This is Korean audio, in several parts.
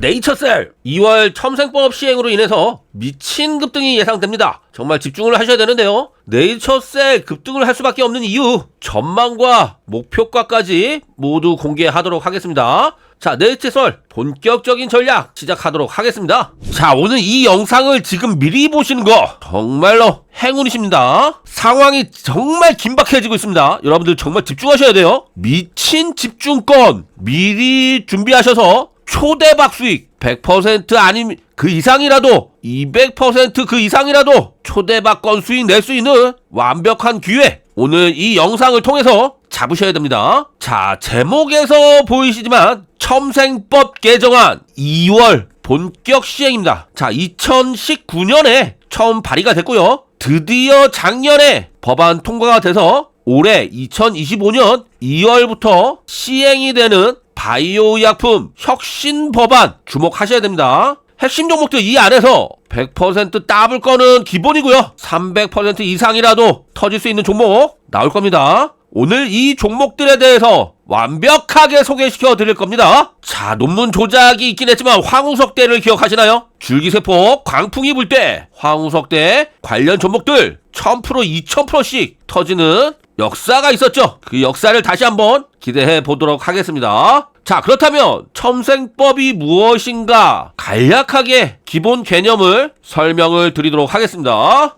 네이처셀 2월 첨생법 시행으로 인해서 미친 급등이 예상됩니다. 정말 집중을 하셔야 되는데요. 네이처셀 급등을 할 수밖에 없는 이유 전망과 목표가까지 모두 공개하도록 하겠습니다. 자, 네이처셀 본격적인 전략 시작하도록 하겠습니다. 자, 오늘 이 영상을 지금 미리 보시는 거 정말로 행운이십니다. 상황이 정말 긴박해지고 있습니다. 여러분들 정말 집중하셔야 돼요. 미친 집중권 미리 준비하셔서 초대박 수익 100% 아니면 그 이상이라도 200%그 이상이라도 초대박 건 수익 낼 수 있는 완벽한 기회 오늘 이 영상을 통해서 잡으셔야 됩니다. 자 제목에서 보이시지만 첨생법 개정안 2월 본격 시행입니다. 자 2019년에 처음 발의가 됐고요. 드디어 작년에 법안 통과가 돼서 올해 2025년 2월부터 시행이 되는 바이오 의약품 혁신 법안 주목하셔야 됩니다. 핵심 종목들 이 안에서 100% 따블 거는 기본이고요. 300% 이상이라도 터질 수 있는 종목 나올 겁니다. 오늘 이 종목들에 대해서 완벽하게 소개시켜 드릴 겁니다. 자, 논문 조작이 있긴 했지만 황우석 대를 기억하시나요? 줄기세포 광풍이 불 때 황우석 대 관련 종목들 1000% 2000%씩 터지는 역사가 있었죠. 그 역사를 다시 한번 기대해 보도록 하겠습니다. 자, 그렇다면 첨생법이 무엇인가 간략하게 기본 개념을 설명을 드리도록 하겠습니다.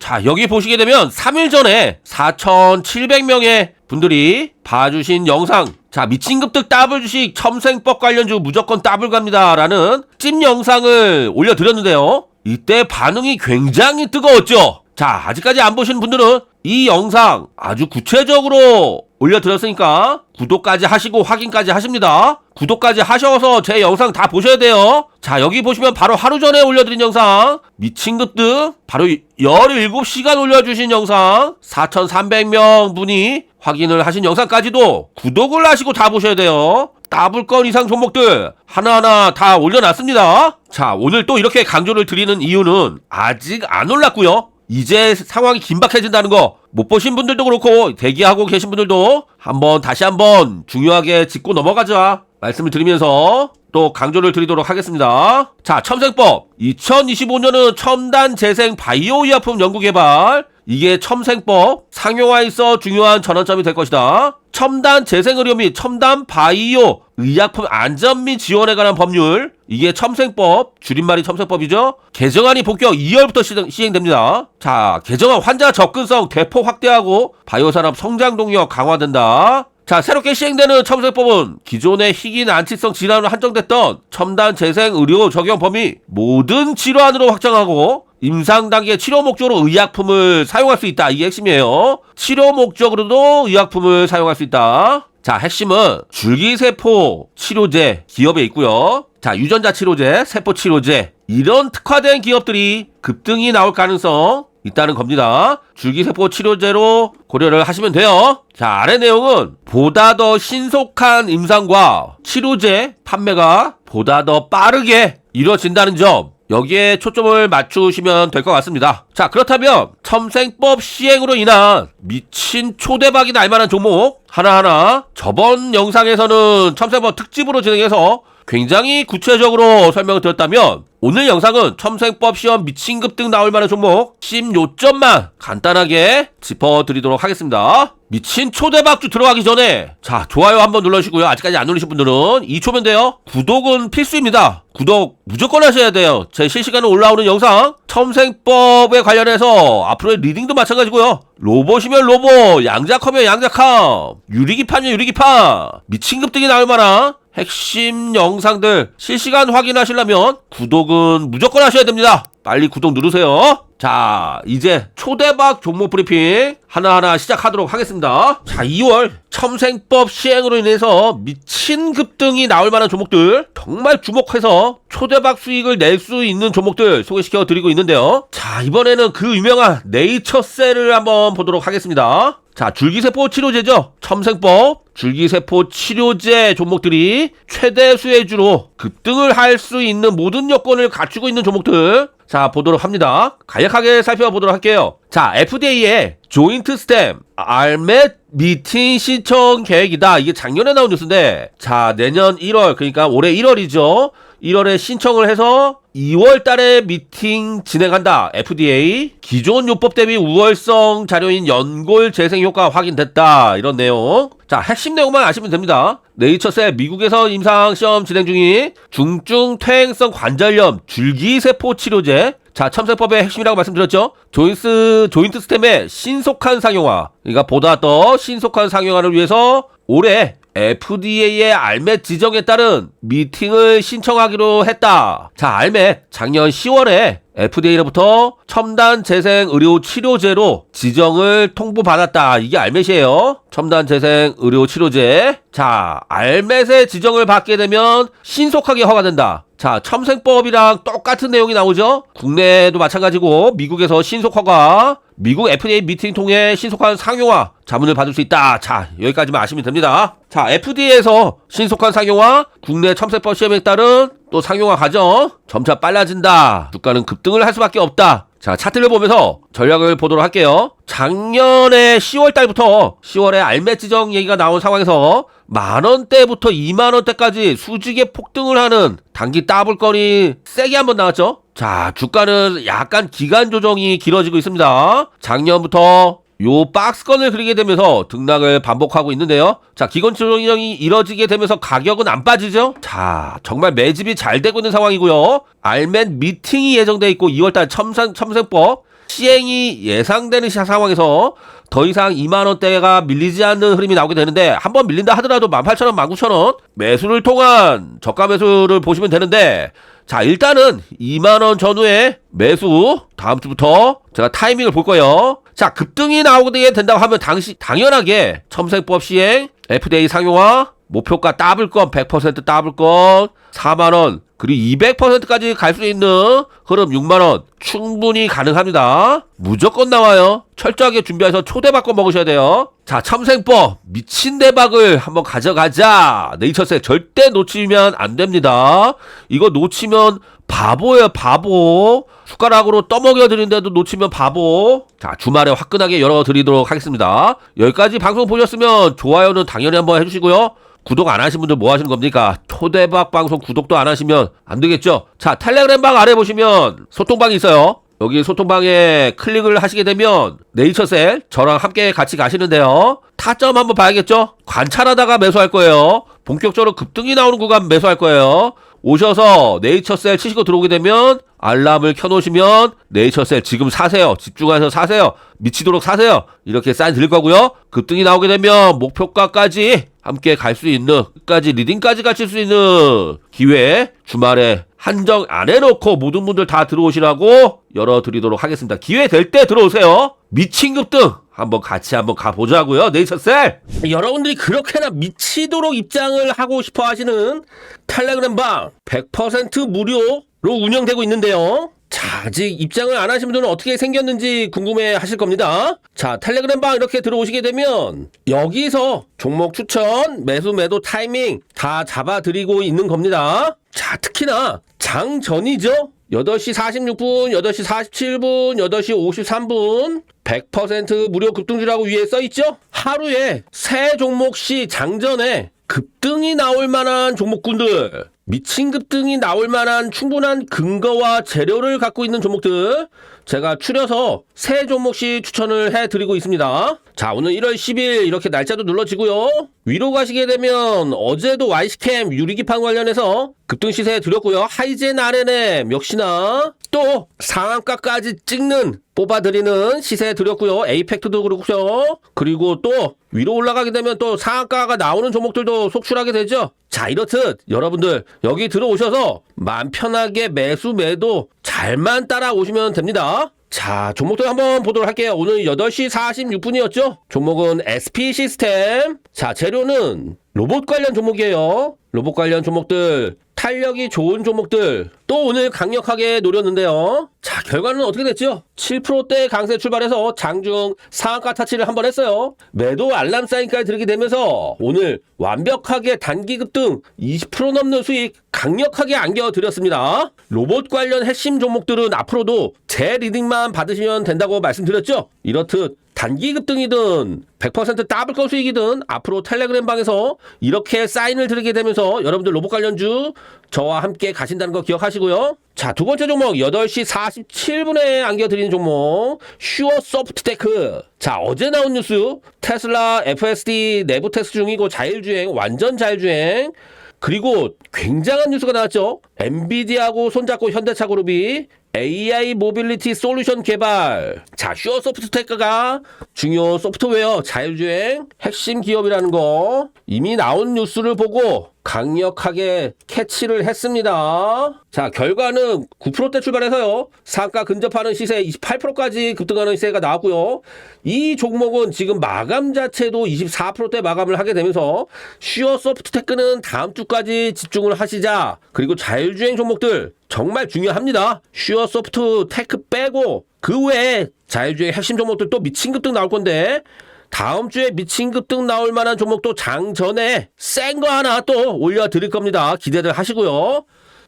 자, 여기 보시게 되면 3일 전에 4,700명의 분들이 봐주신 영상. 자, 미친급득 따블 주식 첨생법 관련주 무조건 따블 갑니다. 라는 찜 영상을 올려드렸는데요. 이때 반응이 굉장히 뜨거웠죠. 자, 아직까지 안 보신 분들은 이 영상 아주 구체적으로 올려드렸으니까 구독까지 하시고 확인까지 하십니다. 구독까지 하셔서 제 영상 다 보셔야 돼요. 자, 여기 보시면 바로 하루 전에 올려드린 영상, 미친 급등, 바로 17시간 올려주신 영상, 4,300명 분이 확인을 하신 영상까지도 구독을 하시고 다 보셔야 돼요. 따블 건 이상 종목들 하나하나 다 올려놨습니다. 자, 오늘 또 이렇게 강조를 드리는 이유는 아직 안 올랐고요. 이제 상황이 긴박해진다는 거 못 보신 분들도 그렇고 대기하고 계신 분들도 한번 다시 한번 중요하게 짚고 넘어가자 말씀을 드리면서 또 강조를 드리도록 하겠습니다. 자, 첨생법 2025년은 첨단 재생 바이오 의약품 연구 개발 이게 첨생법 상용화에 있어 중요한 전환점이 될 것이다. 첨단 재생의료 및 첨단 바이오 의약품 안전 및 지원에 관한 법률 이게 첨생법 줄임말이 첨생법이죠. 개정안이 본격 2월부터 시행, 됩니다자 개정안 환자 접근성 대폭 확대하고 바이오 산업 성장 동력 강화된다. 자, 새롭게 시행되는 첨생법은 기존의 희귀 난치성 질환으로 한정됐던 첨단 재생 의료 적용 범위 모든 질환으로 확장하고 임상 단계 치료 목적으로 의약품을 사용할 수 있다. 이게 핵심이에요. 치료 목적으로도 의약품을 사용할 수 있다. 자, 핵심은 줄기세포 치료제 기업에 있고요. 자, 유전자 치료제, 세포 치료제 이런 특화된 기업들이 급등이 나올 가능성 있다는 겁니다. 줄기세포 치료제로 고려를 하시면 돼요. 자, 아래 내용은 보다 더 신속한 임상과 치료제 판매가 보다 더 빠르게 이루어진다는 점 여기에 초점을 맞추시면 될 것 같습니다. 자, 그렇다면 첨생법 시행으로 인한 미친 초대박이 날 만한 종목 하나하나 저번 영상에서는 첨생법 특집으로 진행해서 굉장히 구체적으로 설명을 드렸다면 오늘 영상은 첨생법 시험 미친 급 등 나올 만한 종목 10요점만 간단하게 짚어드리도록 하겠습니다. 미친 초대박주 들어가기 전에 자 좋아요 한번 눌러주시고요. 아직까지 안 누르신 분들은 2초면 돼요. 구독은 필수입니다. 구독 무조건 하셔야 돼요. 제 실시간에 올라오는 영상 첨생법에 관련해서 앞으로의 리딩도 마찬가지고요. 로봇이면 로봇, 양자컴이면 양자컴, 유리기판이면 유리기판, 미친 급 등이 나올 만한 핵심 영상들 실시간 확인하시려면 구독은 무조건 하셔야 됩니다. 빨리 구독 누르세요. 자, 이제 초대박 종목 브리핑 하나하나 시작하도록 하겠습니다. 자, 2월 첨생법 시행으로 인해서 미친 급등이 나올 만한 종목들 정말 주목해서 초대박 수익을 낼 수 있는 종목들 소개시켜 드리고 있는데요. 자, 이번에는 그 유명한 네이처셀을 한번 보도록 하겠습니다. 자, 줄기세포 치료제죠. 첨생법, 줄기세포 치료제 종목들이 최대 수혜주로 급등을 할 수 있는 모든 여건을 갖추고 있는 종목들. 자, 보도록 합니다. 간략하게 살펴보도록 할게요. 자, FDA의 조인트 스템, 알멧 미팅 신청 계획이다. 이게 작년에 나온 뉴스인데, 자, 내년 1월, 그러니까 올해 1월이죠. 1월에 신청을 해서 2월 달에 미팅 진행한다. FDA. 기존 요법 대비 우월성 자료인 연골 재생 효과 확인됐다. 이런 내용. 자, 핵심 내용만 아시면 됩니다. 네이처셀 미국에서 임상 시험 진행 중인 중증 퇴행성 관절염 줄기세포 치료제. 자, 첨세법의 핵심이라고 말씀드렸죠. 조인스, 조인트 스템의 신속한 상용화. 그러니까 보다 더 신속한 상용화를 위해서 올해 FDA의 알멧 지정에 따른 미팅을 신청하기로 했다. 자, 알멧 작년 10월에 FDA로부터 첨단 재생 의료 치료제로 지정을 통보받았다. 이게 알멧이에요. 첨단 재생 의료 치료제. 자, 알멧의 지정을 받게 되면 신속하게 허가된다. 자, 첨생법이랑 똑같은 내용이 나오죠? 국내도 마찬가지고 미국에서 신속 허가, 미국 FDA 미팅 통해 신속한 상용화 자문을 받을 수 있다. 자, 여기까지만 아시면 됩니다. 자, FDA에서 신속한 상용화, 국내 첨세법 시험에 따른 또 상용화 과정 점차 빨라진다. 주가는 급등을 할 수밖에 없다. 자, 차트를 보면서 전략을 보도록 할게요. 작년에 10월 달부터 10월에 알매 지정 얘기가 나온 상황에서 만 원대부터 2만 원대까지 수직의 폭등을 하는 단기 따블건이 세게 한번 나왔죠. 자, 주가는 약간 기간 조정이 길어지고 있습니다. 작년부터 요 박스건을 그리게 되면서 등락을 반복하고 있는데요. 자, 기건 조정이 이뤄지게 되면서 가격은 안 빠지죠? 자, 정말 매집이 잘 되고 있는 상황이고요. 알맨 미팅이 예정돼 있고 2월달 첨상, 첨생법 시행이 예상되는 시- 상황에서 더 이상 2만원대가 밀리지 않는 흐름이 나오게 되는데 한번 밀린다 하더라도 18,000원, 19,000원 매수를 통한 저가 매수를 보시면 되는데 자 일단은 2만원 전후에 매수 다음 주부터 제가 타이밍을 볼 거예요. 자 급등이 나오게 된다고 하면 당시 당연하게 첨생법 시행 FDA 상용화 목표가 따블 건 100% 따블 건 4만원 그리고 200%까지 갈 수 있는 흐름 6만원 충분히 가능합니다. 무조건 나와요. 철저하게 준비해서 초대박건 먹으셔야 돼요. 자 첨생법 미친 대박을 한번 가져가자. 네이처세 절대 놓치면 안 됩니다. 이거 놓치면 바보예요 바보. 숟가락으로 떠먹여 드린데도 놓치면 바보. 자 주말에 화끈하게 열어드리도록 하겠습니다. 여기까지 방송 보셨으면 좋아요는 당연히 한번 해주시고요. 구독 안 하신 분들 뭐 하시는 겁니까? 초대박 방송 구독도 안 하시면 안 되겠죠? 자, 텔레그램 방 아래 보시면 소통방이 있어요. 여기 소통방에 클릭을 하시게 되면 네이처셀 저랑 함께 같이 가시는데요. 타점 한번 봐야겠죠? 관찰하다가 매수할 거예요. 본격적으로 급등이 나오는 구간 매수할 거예요. 오셔서 네이처셀 치시고 들어오게 되면 알람을 켜놓으시면 네이처셀 지금 사세요. 집중해서 사세요. 미치도록 사세요. 이렇게 사인 드릴 거고요. 급등이 나오게 되면 목표가까지 함께 갈 수 있는 끝까지 리딩까지 가실 수 있는 기회 주말에 한정 안 해놓고 모든 분들 다 들어오시라고 열어드리도록 하겠습니다. 기회 될 때 들어오세요. 미친 급등 한번 같이 한번 가보자고요. 네이처셀 여러분들이 그렇게나 미치도록 입장을 하고 싶어 하시는 텔레그램 방 100% 무료로 운영되고 있는데요. 자, 아직 입장을 안 하신 분들은 어떻게 생겼는지 궁금해 하실 겁니다. 자, 텔레그램 방 이렇게 들어오시게 되면 여기서 종목 추천, 매수, 매도 타이밍 다 잡아드리고 있는 겁니다. 자, 특히나 장 전이죠? 8시 46분, 8시 47분, 8시 53분 100% 무료 급등주라고 위에 써 있죠? 하루에 세 종목씩 장전에 급등이 나올 만한 종목군들 미친 급등이 나올 만한 충분한 근거와 재료를 갖고 있는 종목들 제가 추려서 세 종목씩 추천을 해드리고 있습니다. 자 오늘 1월 10일 이렇게 날짜도 눌러지고요. 위로 가시게 되면 어제도 YC캠 유리기판 관련해서 급등 시세 드렸고요. 하이젠 RNM 역시나 또 상한가까지 찍는 뽑아드리는 시세 드렸고요. 에이펙트도 그렇고요. 그리고 또 위로 올라가게 되면 또 상한가가 나오는 종목들도 속출하게 되죠. 자 이렇듯 여러분들 여기 들어오셔서 마음 편하게 매수 매도 잘만 따라오시면 됩니다. 자, 종목들 한번 보도록 할게요. 오늘 8시 46분이었죠? 종목은 SP 시스템. 자, 재료는 로봇 관련 종목이에요. 로봇 관련 종목들, 탄력이 좋은 종목들, 또 오늘 강력하게 노렸는데요. 자, 결과는 어떻게 됐죠? 7%대 강세 출발해서 장중 상한가 타치를 한번 했어요. 매도 알람 사인까지 들게 되면서 오늘 완벽하게 단기 급등 20% 넘는 수익 강력하게 안겨드렸습니다. 로봇 관련 핵심 종목들은 앞으로도 제 리딩만 받으시면 된다고 말씀드렸죠? 이렇듯 단기 급등이든 100% 더블 건 수익이든 앞으로 텔레그램 방에서 이렇게 사인을 드리게 되면서 여러분들 로봇 관련주 저와 함께 가신다는 거 기억하시고요. 자, 두 번째 종목 8시 47분에 안겨드리는 종목 슈어 소프트테크. 자, 어제 나온 뉴스 테슬라 FSD 내부 테스트 중이고 자율주행 완전 자율주행 그리고 굉장한 뉴스가 나왔죠. 엔비디아하고 손잡고 현대차 그룹이 AI 모빌리티 솔루션 개발. 자, 슈어 소프트테크가 중요 소프트웨어 자율주행 핵심 기업이라는 거 이미 나온 뉴스를 보고 강력하게 캐치를 했습니다. 자, 결과는 9%대 출발해서요. 상가 근접하는 시세 28%까지 급등하는 시세가 나왔고요. 이 종목은 지금 마감 자체도 24%대 마감을 하게 되면서 슈어 소프트테크는 다음 주까지 집중을 하시자. 그리고 자율주행 종목들 정말 중요합니다. 슈어 소프트 테크 빼고 그 외에 자율주행 핵심 종목들 또 미친 급등 나올 건데 다음 주에 미친 급등 나올 만한 종목도 장 전에 센 거 하나 또 올려드릴 겁니다. 기대들 하시고요.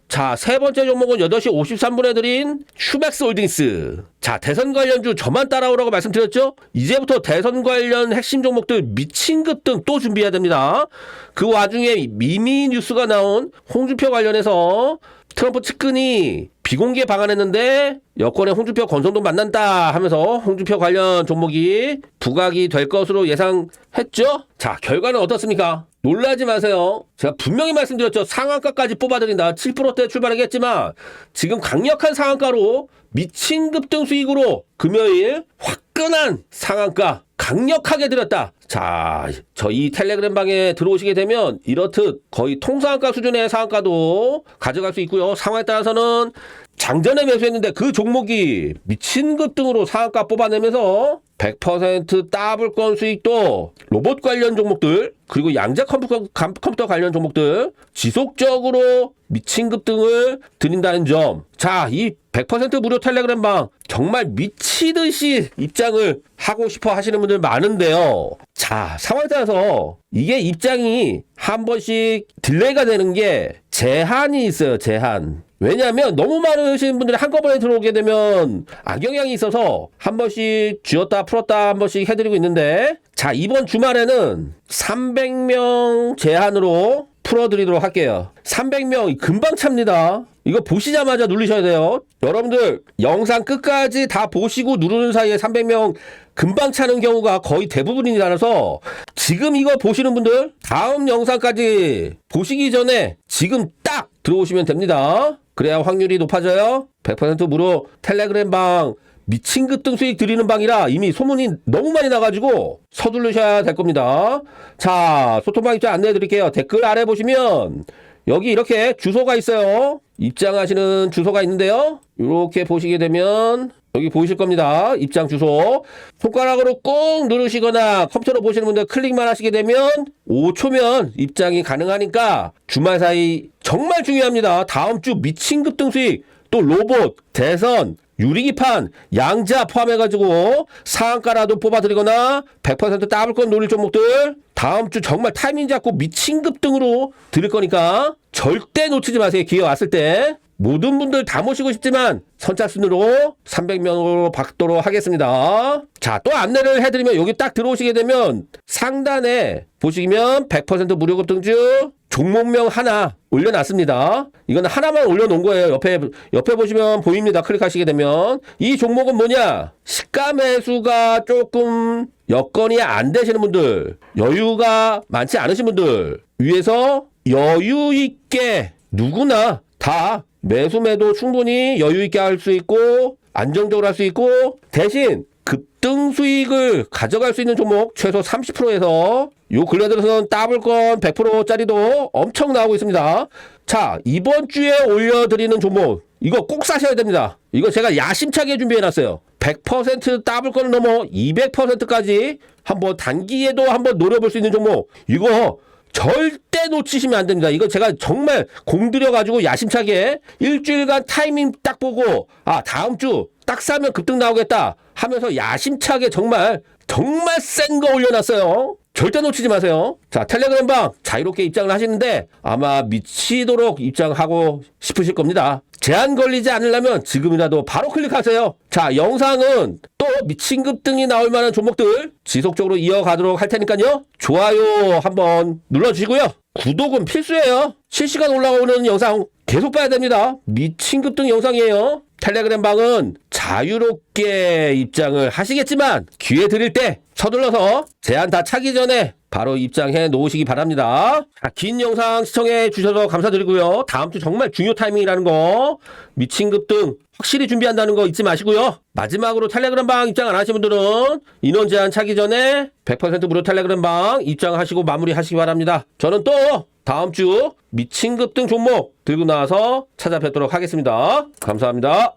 자, 세 번째 종목은 8시 53분에 드린 슈맥스 홀딩스. 자, 대선 관련주 저만 따라오라고 말씀드렸죠? 이제부터 대선 관련 핵심 종목들 미친 급등 또 준비해야 됩니다. 그 와중에 미미 뉴스가 나온 홍준표 관련해서 트럼프 측근이 비공개 방한했는데 여권의 홍준표 권성동 만난다 하면서 홍준표 관련 종목이 부각이 될 것으로 예상했죠? 자, 결과는 어떻습니까? 놀라지 마세요. 제가 분명히 말씀드렸죠. 상한가까지 뽑아드린다. 7%대 출발하겠지만 지금 강력한 상한가로 미친 급등 수익으로 금요일 화끈한 상한가 강력하게 드렸다. 자, 저이 텔레그램 방에 들어오시게 되면 이렇듯 거의 통상가 수준의 상한가도 가져갈 수 있고요. 상황에 따라서는 장전에 매수했는데 그 종목이 미친 급등으로 상한가 뽑아내면서 100% 더블권 수익도 로봇 관련 종목들 그리고 양자 컴퓨터, 감- 컴퓨터 관련 종목들 지속적으로 미친 급등을 드린다는 점. 자, 이 100% 무료 텔레그램 방 정말 미치듯이 입장을 하고 싶어 하시는 분들 많은데요. 자, 상황에 따라서 이게 입장이 한 번씩 딜레이가 되는 게 제한이 있어요, 제한. 왜냐하면 너무 많으신 분들이 한꺼번에 들어오게 되면 악영향이 있어서 한 번씩 쥐었다 풀었다 한 번씩 해드리고 있는데 자 이번 주말에는 300명 제한으로 풀어드리도록 할게요. 300명 금방 찹니다. 이거 보시자마자 누르셔야 돼요. 여러분들 영상 끝까지 다 보시고 누르는 사이에 300명 금방 차는 경우가 거의 대부분이라서 지금 이거 보시는 분들 다음 영상까지 보시기 전에 지금 딱 들어오시면 됩니다. 그래야 확률이 높아져요. 100% 무료 텔레그램 방 미친 급 등 수익 드리는 방이라 이미 소문이 너무 많이 나가지고 서두르셔야 될 겁니다. 자, 소통방 입장 안내해 드릴게요. 댓글 아래 보시면 여기 이렇게 주소가 있어요. 입장하시는 주소가 있는데요. 이렇게 보시게 되면 여기 보이실 겁니다. 입장 주소. 손가락으로 꾹 누르시거나 컴퓨터로 보시는 분들 클릭만 하시게 되면 5초면 입장이 가능하니까 주말 사이 정말 중요합니다. 다음 주 미친 급등 수익 또 로봇, 대선, 유리기판, 양자 포함해가지고 상한가라도 뽑아드리거나 100% 더블권 노릴 종목들 다음 주 정말 타이밍 잡고 미친 급등으로 드릴 거니까 절대 놓치지 마세요. 기회 왔을 때. 모든 분들 다 모시고 싶지만 선착순으로 300명으로 받도록 하겠습니다. 자, 또 안내를 해드리면 여기 딱 들어오시게 되면 상단에 보시면 100% 무료 급 등주 종목명 하나 올려놨습니다. 이거는 하나만 올려놓은 거예요. 옆에, 옆에 보시면 보입니다. 클릭하시게 되면. 이 종목은 뭐냐? 시가 매수가 조금 여건이 안 되시는 분들, 여유가 많지 않으신 분들, 위에서 여유 있게 누구나 다 매수 매도 충분히 여유 있게 할 수 있고 안정적으로 할 수 있고 대신 급등 수익을 가져갈 수 있는 종목 최소 30%에서 요 근래 들어서는 더블권 100%짜리도 엄청 나오고 있습니다. 자, 이번 주에 올려드리는 종목 이거 꼭 사셔야 됩니다. 이거 제가 야심차게 준비해놨어요. 100% 더블권을 넘어 200%까지 한번 단기에도 한번 노려볼 수 있는 종목 이거 절대 놓치시면 안 됩니다. 이거 제가 정말 공들여가지고 야심차게 일주일간 타이밍 딱 보고 아 다음 주 딱 사면 급등 나오겠다 하면서 야심차게 정말 정말 센 거 올려놨어요. 절대 놓치지 마세요. 자, 텔레그램 방 자유롭게 입장을 하시는데 아마 미치도록 입장하고 싶으실 겁니다. 제한 걸리지 않으려면 지금이라도 바로 클릭하세요. 자, 영상은 또 미친 급등이 나올 만한 종목들 지속적으로 이어가도록 할 테니까요. 좋아요 한번 눌러주시고요. 구독은 필수예요. 실시간 올라오는 영상 계속 봐야 됩니다. 미친 급등 영상이에요. 텔레그램 방은 자유롭게 입장을 하시겠지만 기회 드릴 때 서둘러서 제한 다 차기 전에 바로 입장해 놓으시기 바랍니다. 자, 긴 영상 시청해 주셔서 감사드리고요. 다음 주 정말 중요 타이밍이라는 거 미친 급등 확실히 준비한다는 거 잊지 마시고요. 마지막으로 텔레그램 방 입장 안 하신 분들은 인원 제한 차기 전에 100% 무료 텔레그램 방 입장하시고 마무리하시기 바랍니다. 저는 또 다음 주 미친 급등 종목 들고 나와서 찾아뵙도록 하겠습니다. 감사합니다.